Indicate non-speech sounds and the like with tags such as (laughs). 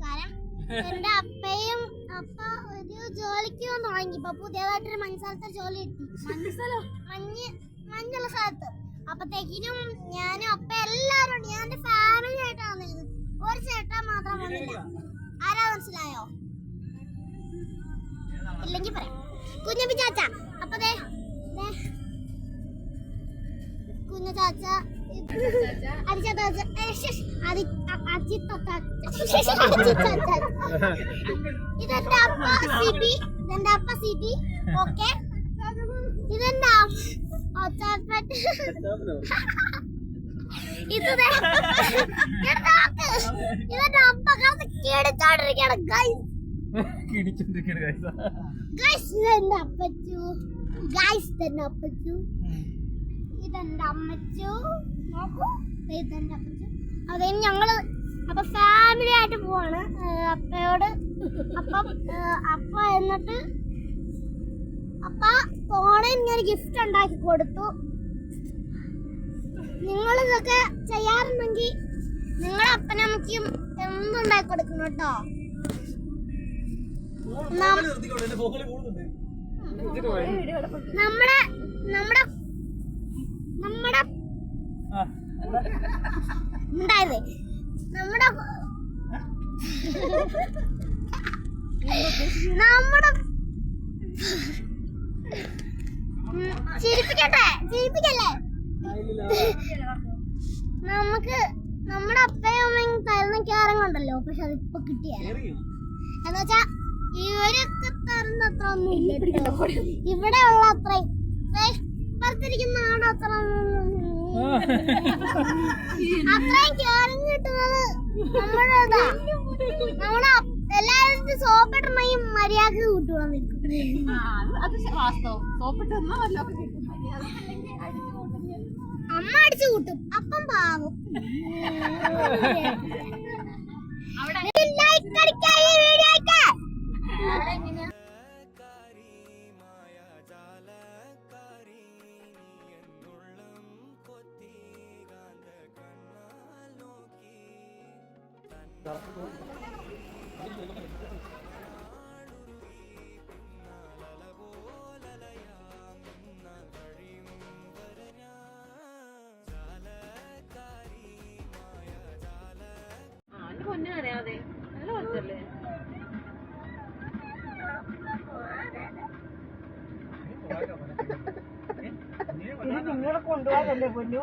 നമസ്കാരം എന്റെ അപ്പയും അപ്പ ഒരു ജോലിക്ക് വന്ന് തുടങ്ങി ഇപ്പൊ പുതിയതായിട്ടൊരു മഞ്ഞസ്ഥലത്തെ ജോലി കിട്ടി. മഞ്ഞ് മഞ്ഞുള്ള സ്ഥലത്ത്. അപ്പത്തേക്കിനും ഞാനും അപ്പ എല്ലാരും ഉണ്ട്. ഞാൻ എന്റെ ഫാമിലി ആയിട്ടാണ് വന്നിരുന്നത് ഒരു ചേട്ടൻ മാത്രം വന്നില്ല. ആരാ മനസ്സിലായോ? ഇല്ലെങ്കിൽ പറയാം. കുഞ്ഞപ്പി ചാച്ച. അപ്പതേ. കുഞ്ഞു ചാച്ച. ഇതെന്റെ അപ്പ സിബി ഇതെന്റെ അപ്പ സിബി ഓക്കെ ഇതെന്റെ ഇത്. ഇതെന്റെ അപ്പ കിടന്ന് കിടച്ചോണ്ടിരിക്കുകയാണ് ഗൈസ് കിടിച്ചോണ്ടിരിക്കണ കാര്യം ഗൈസ് ഇതെന്റെ അപ്പച്ചു. ഗൈസ് ഇതെന്റെ അപ്പച്ചു. ഇതെന്റെ അമ്മച്ചു നോക്കൂ ദേ ഇതെന്റെ അപ്പച്ചു അതെ ഞങ്ങൾ അപ്പൊ ഫാമിലി ആയിട്ട് പോവാണ്. അപ്പയോട് അപ്പം അപ്പ എന്നിട്ട് അപ്പ ഫോണിൽ ഞാൻ ഗിഫ്റ്റ് ഉണ്ടാക്കി കൊടുത്തു. നിങ്ങൾ ഇതൊക്കെ ചെയ്യാറുണ്ടെങ്കിൽ നിങ്ങളെ അപ്പനമ്മയ്ക്കും എന്തുണ്ടാക്കി കൊടുക്കണം കേട്ടോ? നമ്മുടെ നമ്മുടെ നമ്മുടെ നമ്മുടെ നമ്മുടെ ചിരിപ്പിക്കട്ടെ? ചിരിപ്പിക്കല്ലേ? നമുക്ക് നമ്മുടെ അപ്പയും അമ്മയും തരുന്ന കേറങ്ങുണ്ടല്ലോ പക്ഷെ അതിപ്പോ കിട്ടിയ. എന്നുവെച്ചാ ഇവരൊക്കെ തരുന്ന അത്ര ഒന്നും ഇല്ല. ഇവിടെ ഉള്ള അത്രയും. പുറത്തിരിക്കുന്ന ആടോ അത്ര അത്രയും കയറിങ് കിട്ടുന്നത് നമ്മുടെ നമ്മളെ എല്ലാവരും സോപ്പിട്ടുണ്ടെങ്കിൽ മര്യാദ കൂട്ടുവാൻ അത് വാസ്തവം. സോപ്പിട്ട് വല്ലതൊക്കെ കിട്ടും. അമ്മ അടിച്ചു കൂട്ടും. അപ്പം പാവും. (laughs) പൊന്നു അറിയാതെ നല്ല കൊച്ചല്ലേ? നിങ്ങളെ കൊണ്ടുപോകാതല്ലേ പൊന്നു?